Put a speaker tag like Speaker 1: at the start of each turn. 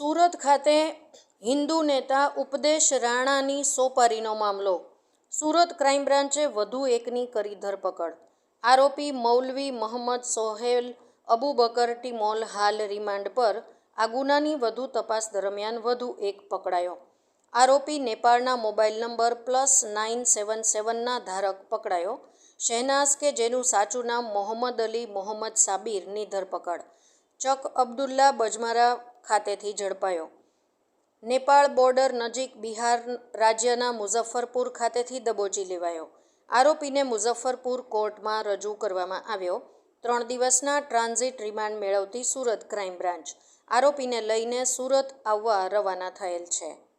Speaker 1: સુરત ખાતે હિન્દુ નેતા ઉપદેશ રાણાની સોપારીનો મામલો. સુરત ક્રાઇમ બ્રાન્ચે વધુ એકની કરી ધરપકડ. આરોપી મૌલવી મોહમ્મદ સોહેલ અબુબકર મોલ હાલ રિમાન્ડ પર. આ ગુનાની વધુ તપાસ દરમિયાન વધુ એક પકડાયો. આરોપી નેપાળના mobile number plus nine seven સેવનના ધારક પકડાયો. શહેનાઝ કે જેનું સાચું નામ મોહમ્મદ અલી મોહમ્મદ સાબિરની ધરપકડ. ચક અબ્દુલ્લા બજમારા ખાતેથી ઝડપાયો. નેપાળ બોર્ડર નજીક બિહાર રાજ્યના મુઝફ્ફરપુર ખાતેથી દબોચી લેવાયો. આરોપીને મુઝફ્ફરપુર કોર્ટમાં રજૂ કરવામાં આવ્યો. ત્રણ દિવસના ટ્રાન્ઝિટ રિમાન્ડ મેળવતી સુરત ક્રાઇમ બ્રાન્ચ. આરોપીને લઈને સુરત આવવા રવાના થયેલ છે.